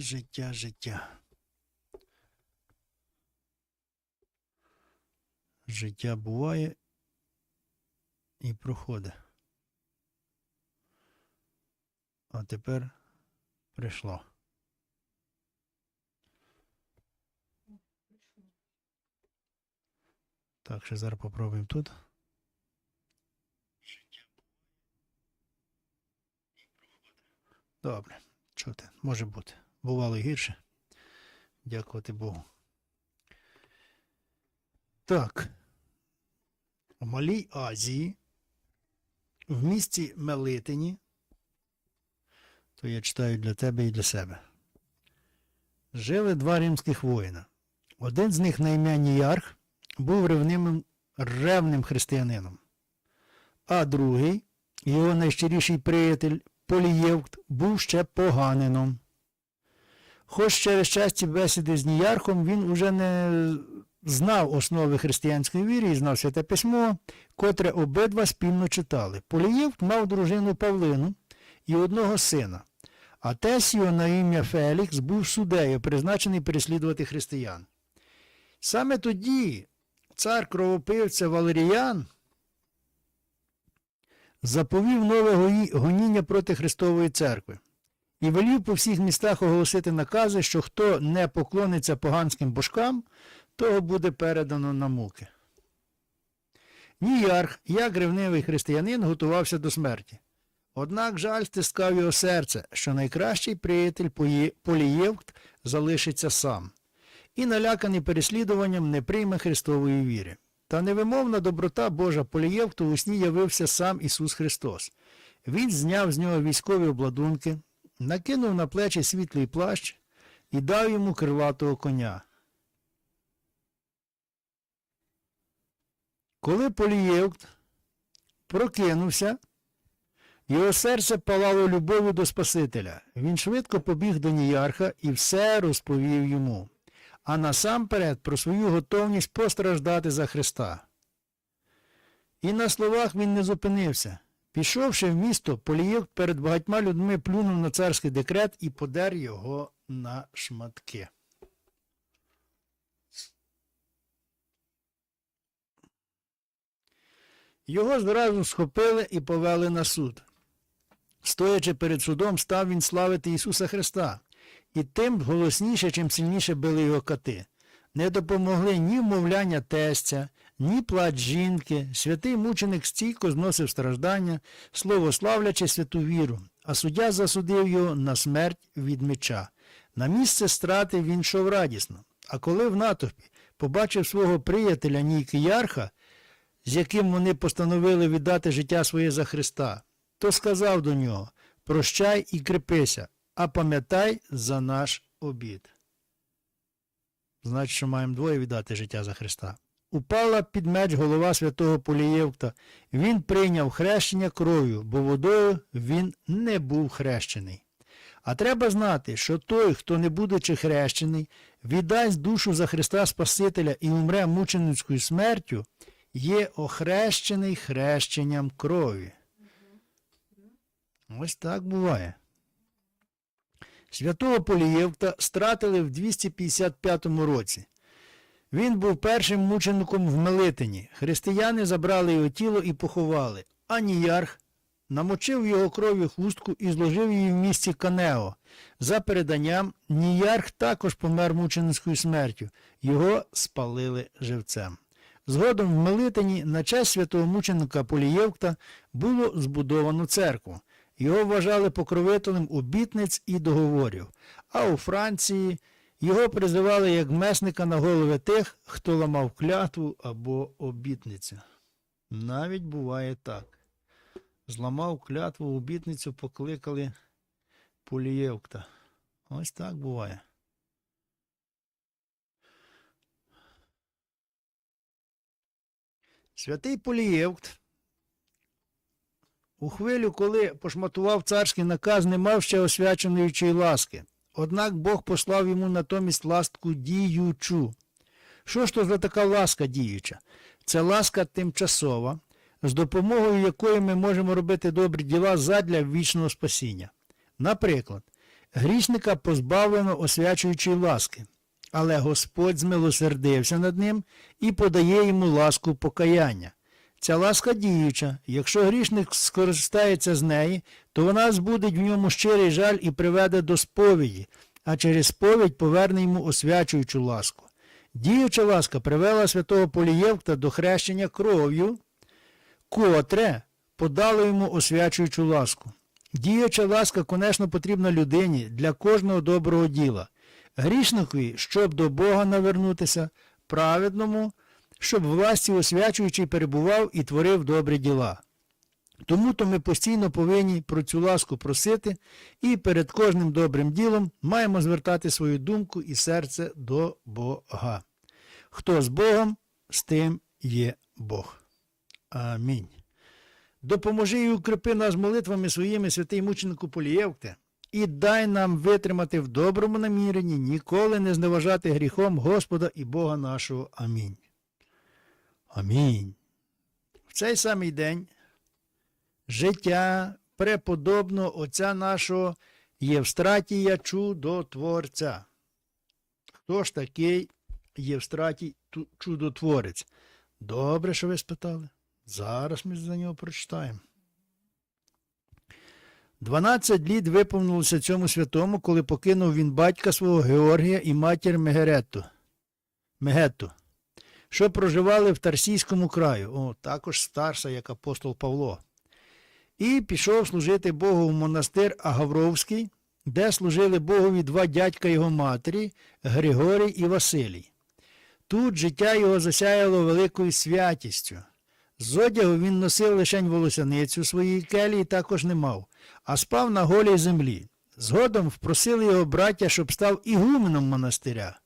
життя, життя. Життя буває і проходить. А тепер прийшло. Так, ще зараз попробуємо тут. Добре, чути, може бути. Бувало гірше. Дякувати Богу. Так. У Малій Азії, в місті Мелитині, то я читаю для тебе і для себе. Жили два римських воїна. Один з них на ім'я Ніярх був ревним, ревним християнином, а другий, його найщиріший приятель Полієвт, був ще поганином. Хоч через часті бесіди з Ніярхом він уже не знав основи християнської віри і знав святе письмо, котре обидва спільно читали. Полієвт мав дружину Павлину і одного сина, а Тесіо на ім'я Фелікс був судею, призначений переслідувати християн. Саме тоді цар кровопивця Валеріян заповів нове гоніння проти Христової церкви і велів по всіх містах оголосити накази, що хто не поклониться поганським божкам, того буде передано на муки. Ніярх, як ревнивий християнин, готувався до смерті. Однак жаль стискав його серце, що найкращий приятель Полієвт залишиться сам, і, наляканий переслідуванням, не прийме Христової віри. Та невимовна доброта Божа Полієвту у сні явився сам Ісус Христос. Він зняв з нього військові обладунки, накинув на плечі світлий плащ і дав йому крилатого коня. Коли Полієвт прокинувся, його серце палало любов'ю до Спасителя. Він швидко побіг до Ніярха і все розповів йому, а насамперед про свою готовність постраждати за Христа. І на словах він не зупинився. Пішовши в місто, Полієвт перед багатьма людьми плюнув на царський декрет і подер його на шматки. Його зразу схопили і повели на суд. Стоячи перед судом, став він славити Ісуса Христа, і тим голосніше, чим сильніше били його кати. Не допомогли ні вмовляння тестя, ні плач жінки. Святий мученик стійко зносив страждання, славлячи святу віру, а суддя засудив його на смерть від меча. На місце страти він йшов радісно. А коли в натовпі побачив свого приятеля Нікіярха, з яким вони постановили віддати життя своє за Христа, то сказав до нього Прощай і крепися, а пам'ятай за наш обід. Значить, що маємо двоє віддати життя за Христа. Упала під меч голова святого Полієвта. Він прийняв хрещення кров'ю, бо водою він не був хрещений. А треба знати, що той, хто не будучи хрещений, віддасть душу за Христа Спасителя і умре мученицькою смертю, є охрещений хрещенням крові. Ось так буває. Святого Полієвта стратили в 255 році. Він був першим мучеником в Мелитині. Християни забрали його тіло і поховали, а Ніярх намочив його кров'ю хустку і зложив її в місті Канео. За переданням, Ніярх також помер мученицькою смертю. Його спалили живцем. Згодом в Мелитині на честь святого мученика Полієвта було збудовано церкву. Його вважали покровителем обітниць і договорів, а у Франції його призивали як месника на голови тих, хто ламав клятву або обітницю. Навіть буває так. Зламав клятву обітницю, покликали Полієвта. Ось так буває. Святий Полієвт у хвилю, коли пошматував царський наказ, не мав ще освяченої ласки. Однак Бог послав йому натомість ласку діючу. Що ж то за така ласка діюча? Це ласка тимчасова, з допомогою якої ми можемо робити добрі діла задля вічного спасіння. Наприклад, Грішника позбавлено освячуючої ласки, але Господь змилосердився над ним і подає йому ласку покаяння. Ця ласка діюча, якщо грішник скористається з неї, то вона збудить в ньому щирий жаль і приведе до сповіді, а через сповідь поверне йому освячуючу ласку. Діюча ласка привела святого Полієвкта до хрещення кров'ю, котре подало йому освячуючу ласку. Діюча ласка, конечно, потрібна людині для кожного доброго діла. Грішникові, щоб до Бога навернутися, праведному, щоб власті освячуючий перебував і творив добрі діла. Тому то ми постійно повинні про цю ласку просити і перед кожним добрим ділом маємо звертати свою думку і серце до Бога. Хто з Богом, з тим є Бог. Амінь. Допоможи і укрепи нас молитвами своїми, святий мученику Полієвте, і дай нам витримати в доброму наміренні, ніколи не зневажати гріхом Господа і Бога нашого. Амінь. Амінь. В цей самий день життя преподобного Отця нашого Євстратія Чудотворця. Хто ж такий Євстратій Чудотворець? Добре, що ви спитали. Зараз ми за нього прочитаємо. Дванадцять літ виповнилося цьому святому, коли покинув він батька свого Георгія і матір Мегеретту, Мегетту, що проживали в Тарсійському краю, о, також старша, як апостол Павло, і пішов служити Богу в монастир Агавровський, де служили Богові два дядька його матері Григорій і Василій. Тут життя його засяяло великою святістю. З одягу він носив лишень волосяницю своїй келії також не мав, а спав на голій землі. Згодом впросили його браття, щоб став ігуменом монастиря.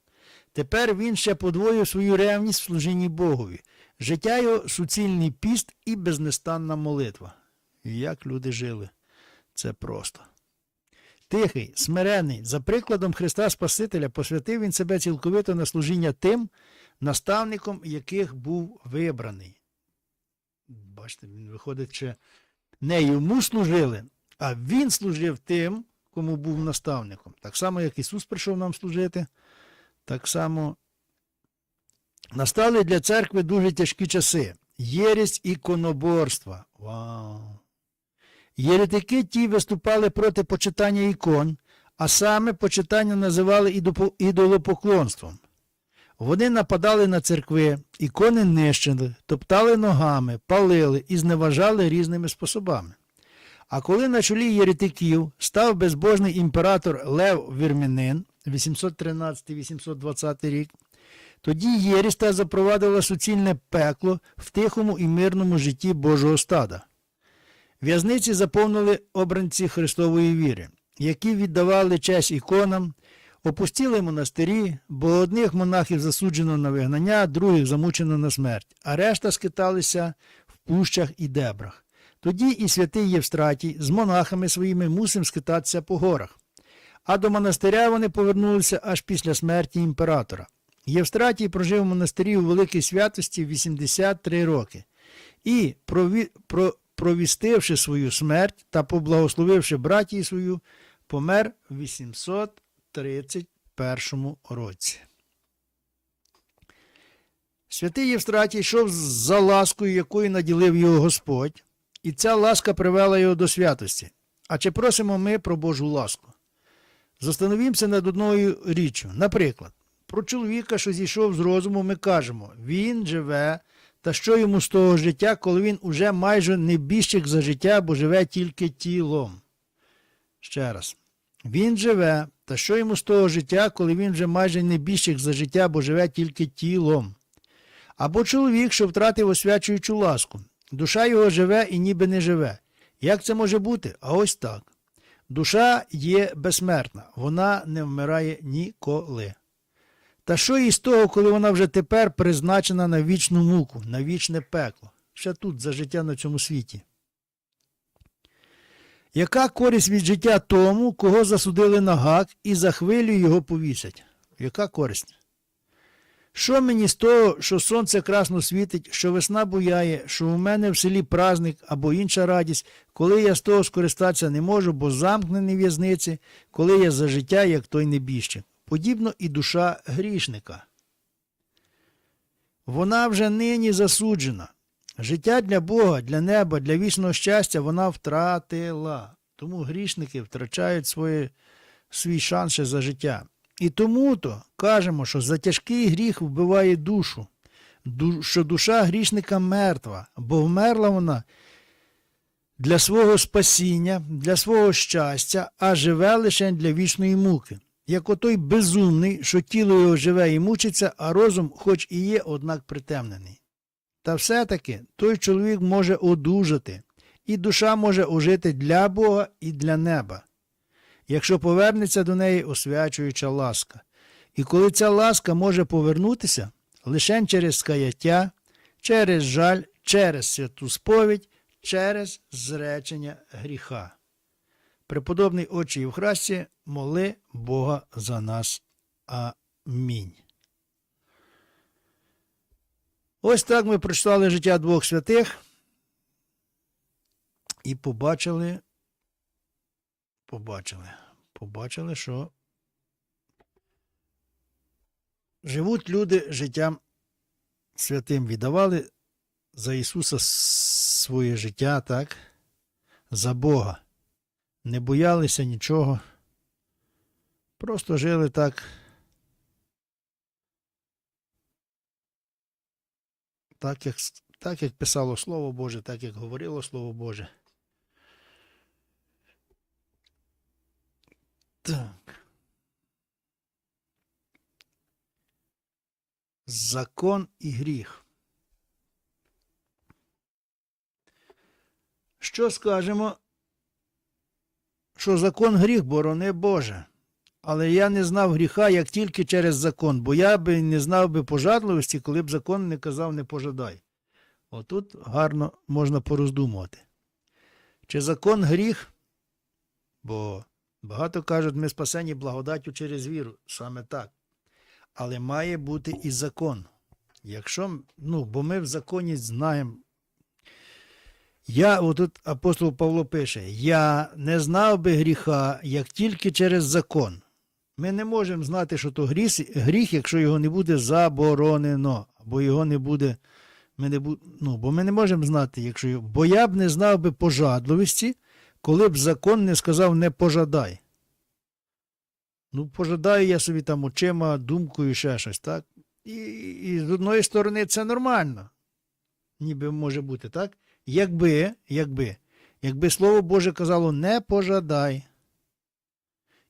Тепер він ще подвоїв свою ревність в служінні Богові. Життя його суцільний піст і безнестанна молитва. І як люди жили, це просто. Тихий, смирений, за прикладом Христа Спасителя посвятив він себе цілковито на служіння тим, наставником яких був вибраний. Бачите, він виходить, що не йому служили, а він служив тим, кому був наставником. Так само, як Ісус прийшов нам служити, так само настали для церкви дуже тяжкі часи. Єрість іконоборства. Вау! Єретики ті виступали проти почитання ікон, а саме почитання називали ідолопоклонством. Вони нападали на церкви, ікони нищили, топтали ногами, палили і зневажали різними способами. А коли на чолі єретиків став безбожний імператор Лев Вірмінин 813-820 рік, тоді єріста запровадила суцільне пекло в тихому і мирному житті Божого стада. В'язниці заповнили обранці Христової віри, які віддавали честь іконам, опустіли монастирі, бо одних монахів засуджено на вигнання, других замучено на смерть, а решта скиталися в пущах і дебрах. Тоді і святий Євстратій з монахами своїми мусив скитатися по горах. А до монастиря вони повернулися аж після смерті імператора. Євстратій прожив в монастирі у великій святості 83 роки і. Провістивши свою смерть та поблагословивши братію свою, помер в 831 році. Святий Євстратій йшов за ласкою, якою наділив його Господь, і ця ласка привела його до святості. А чи просимо ми про Божу ласку? Застановімося над одною річчю. Наприклад, про чоловіка, що зійшов з розуму, ми кажемо, він живе, та що йому з того життя, коли він уже майже не біжчик за життя, бо живе тільки тілом. Ще раз. Він живе, та що йому з того життя, коли він вже майже не біжчик за життя, бо живе тільки тілом. Або чоловік, що втратив освячуючу ласку. Душа його живе і ніби не живе. Як це може бути? А ось так. Душа є безсмертна, вона не вмирає ніколи. Та що їй з того, коли вона вже тепер призначена на вічну муку, на вічне пекло, ще тут за життя на цьому світі? Яка користь від життя тому, кого засудили на гак і за хвилю його повісять? Яка користь? Що мені з того, що сонце красно світить, що весна буяє, що у мене в селі праздник або інша радість, коли я з того скористатися не можу, бо замкнений в'язниці, коли я за життя, як той небіжчик. Подібно і душа грішника. Вона вже нині засуджена. Життя для Бога, для неба, для вічного щастя вона втратила. Тому грішники втрачають своє, свій шанс за життя. І тому то кажемо, що за тяжкий гріх вбиває душу, що душа грішника мертва, бо вмерла вона для свого спасіння, для свого щастя, а живе лише для вічної муки. Як отой безумний, що тіло його живе і мучиться, а розум, хоч і є, однак притемнений. Та все-таки той чоловік може одужати, і душа може ожити для Бога і для неба якщо повернеться до неї освячуюча ласка. І коли ця ласка може повернутися лише через скаяття, через жаль, через святу сповідь, через зречення гріха. Преподобний Отче Євхрасті, моли Бога за нас. Амінь. Ось так ми прочитали життя двох святих і побачили побачили. Побачили, що живуть люди життям святим, віддавали за Ісуса своє життя, так? За Бога. Не боялися нічого. Просто жили так. Так як, так, як писало Слово Боже, так як говорило Слово Боже. Так. Закон і гріх. Що скажемо? Що закон гріх, борони Боже. Але я не знав гріха, як тільки через закон, бо я би не знав би пожадливості, коли б закон не казав не пожадай. Отут гарно можна пороздумувати. Чи закон гріх? Бо Багато кажуть, ми спасені благодаттю через віру. Саме так. Але має бути і закон. Якщо, ну, бо ми в законі знаємо. Я, отут апостол Павло пише: Я не знав би гріха, як тільки через закон. Ми не можемо знати, що то гріх, якщо його не буде заборонено, або його не буде. Ми не бу... ну, Бо ми не можемо знати, якщо. Бо я б не знав би пожадливості, коли б закон не сказав не пожадай. Ну, пожадаю я собі там очима, думкою, ще щось, так? І, і з одної сторони це нормально. Ніби може бути, так? Якби, якби, якби Слово Боже казало не пожадай.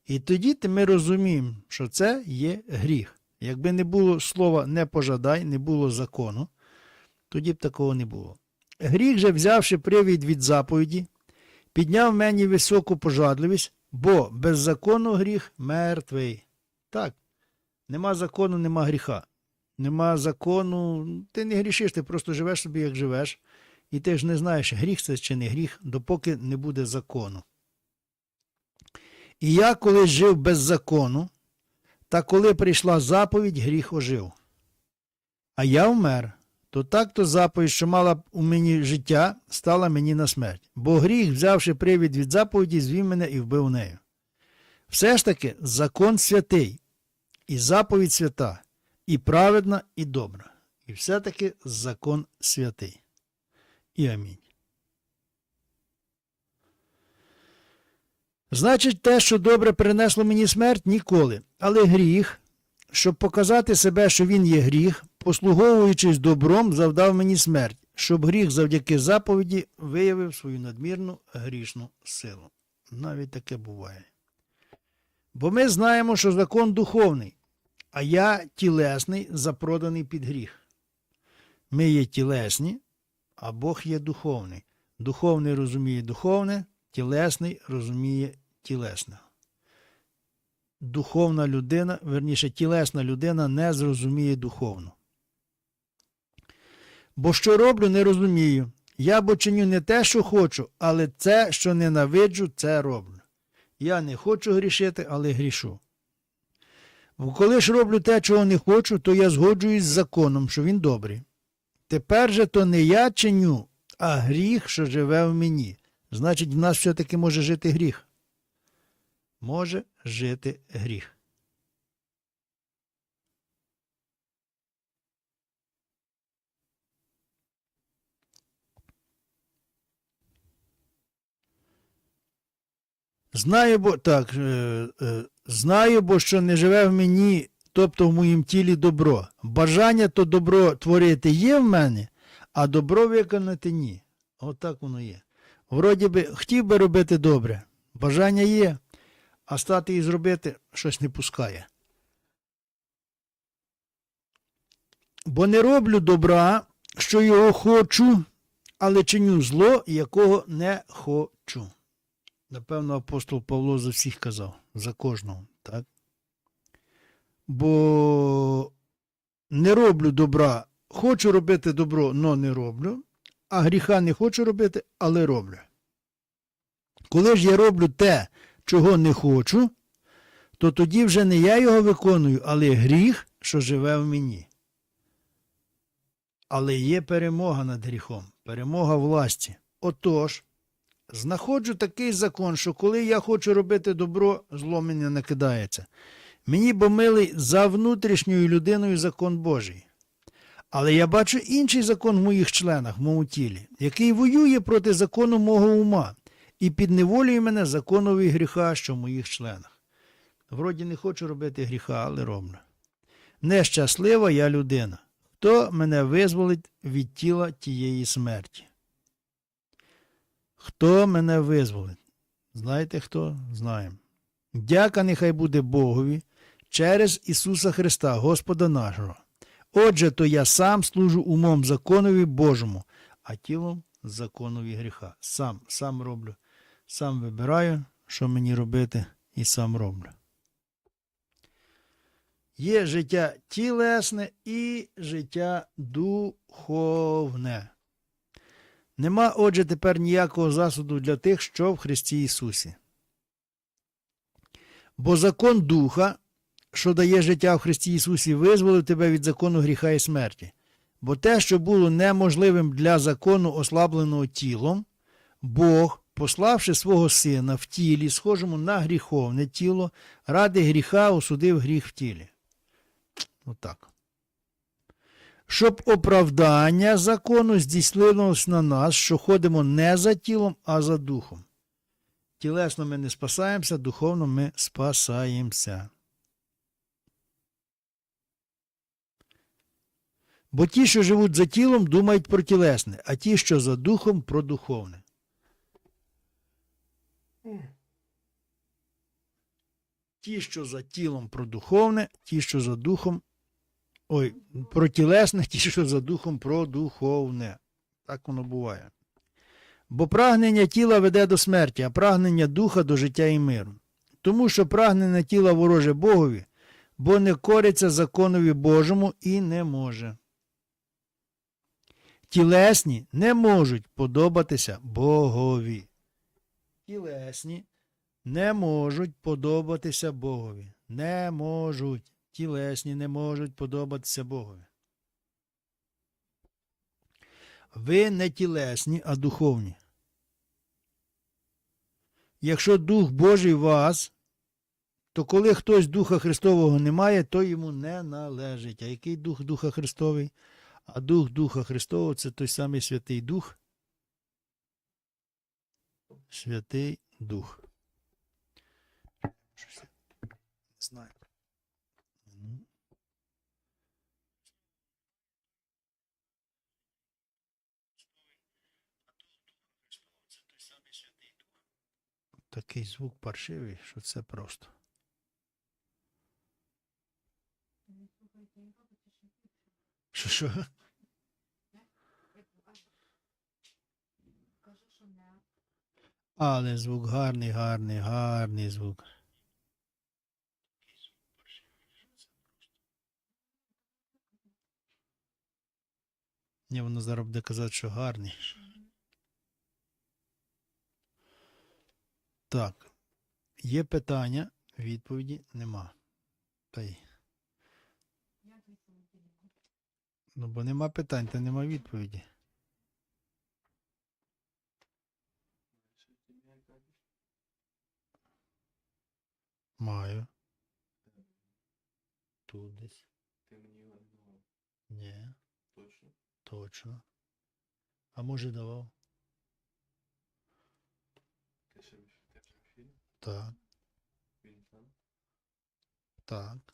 І тоді ми розуміємо, що це є гріх. Якби не було слова не пожадай, не було закону, тоді б такого не було. Гріх же, взявши привід від заповіді, підняв мені високу пожадливість, бо без закону гріх мертвий. Так, нема закону, нема гріха. Нема закону, ти не грішиш, ти просто живеш собі, як живеш, і ти ж не знаєш, гріх це чи не гріх, допоки не буде закону. І я колись жив без закону, та коли прийшла заповідь, гріх ожив. А я вмер, то так то заповідь, що мала б у мені життя, стала мені на смерть. Бо гріх, взявши привід від заповіді, звів мене і вбив нею. Все ж таки закон святий, і заповідь свята, і праведна, і добра. І все-таки закон святий. І амінь. Значить, те, що добре принесло мені смерть, ніколи. Але гріх, щоб показати себе, що він є гріх, послуговуючись добром, завдав мені смерть, щоб гріх завдяки заповіді виявив свою надмірну грішну силу. Навіть таке буває. Бо ми знаємо, що закон духовний, а я тілесний, запроданий під гріх. Ми є тілесні, а Бог є духовний. Духовний розуміє духовне, тілесний розуміє тілесне. Духовна людина, верніше, тілесна людина не зрозуміє духовну. Бо що роблю, не розумію. Я бо чиню не те, що хочу, але це, що ненавиджу, це роблю. Я не хочу грішити, але грішу. Бо коли ж роблю те, чого не хочу, то я згоджуюсь з законом, що він добрий. Тепер же то не я чиню, а гріх, що живе в мені. Значить, в нас все-таки може жити гріх. Може жити гріх. Знаю, бо так, е, е, знаю, бо що не живе в мені, тобто в моїм тілі добро. Бажання то добро творити є в мене, а добро виконати ні. Отак воно є. Вроді би, хотів би робити добре, бажання є, а стати і зробити щось не пускає. Бо не роблю добра, що його хочу, але чиню зло, якого не хочу. Напевно, апостол Павло за всіх казав, за кожного, так? Бо не роблю добра, хочу робити добро, но не роблю, а гріха не хочу робити, але роблю. Коли ж я роблю те, чого не хочу, то тоді вже не я його виконую, але гріх, що живе в мені. Але є перемога над гріхом, перемога власті. Отож, знаходжу такий закон, що коли я хочу робити добро, зло мені накидається. Мені бо милий за внутрішньою людиною закон Божий. Але я бачу інший закон в моїх членах, в моєму тілі, який воює проти закону мого ума і підневолює мене законові гріха, що в моїх членах. Вроді не хочу робити гріха, але роблю. Нещаслива я людина. Хто мене визволить від тіла тієї смерті? Хто мене визволить? Знаєте хто? Знаємо. Дяка нехай буде Богові через Ісуса Христа, Господа нашого. Отже, то я сам служу умом законові Божому, а тілом законові гріха. Сам, сам роблю, сам вибираю, що мені робити, і сам роблю. Є життя тілесне і життя духовне. Нема, отже, тепер ніякого засуду для тих, що в Христі Ісусі. Бо закон Духа, що дає життя в Христі Ісусі, визволив тебе від закону гріха і смерті. Бо те, що було неможливим для закону, ослабленого тілом, Бог, пославши свого Сина в тілі, схожому на гріховне тіло, ради гріха осудив гріх в тілі. Отак. Щоб оправдання закону здійснилось на нас, що ходимо не за тілом, а за духом. Тілесно ми не спасаємося, духовно ми спасаємося. Бо ті, що живуть за тілом, думають про тілесне, а ті, що за духом, про духовне. Ті, що за тілом про духовне, ті, що за духом Ой, про тілесне, ті, що за духом про духовне. Так воно буває. Бо прагнення тіла веде до смерті, а прагнення духа до життя і миру. Тому що прагнення тіла вороже Богові, бо не кориться законові Божому і не може. Тілесні не можуть подобатися Богові. Тілесні не можуть подобатися Богові. Не можуть тілесні не можуть подобатися Богові. Ви не тілесні, а духовні. Якщо Дух Божий вас, то коли хтось Духа Христового не має, то йому не належить. А який Дух Духа Христовий? А Дух Духа Христового це той самий Святий Дух. Святий Дух. Щось я Не знаю. Ну. Такий звук паршивий, що це просто. Що що? Але звук гарний, гарний, гарний звук. Ні, воно зараз буде казати, що гарний. Так. Є питання, відповіді нема. Та й. Ну, бо нема питань, та нема відповіді. Маю. Тут десь. Ти мені його не давав. Ні, Точно? точно. А може давав? Ти ще в ти ще в ефірі? Так, Він там? так.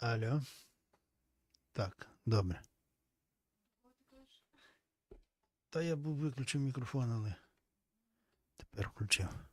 Алло. Так, добре. Та я був виключив мікрофон, але тепер включив.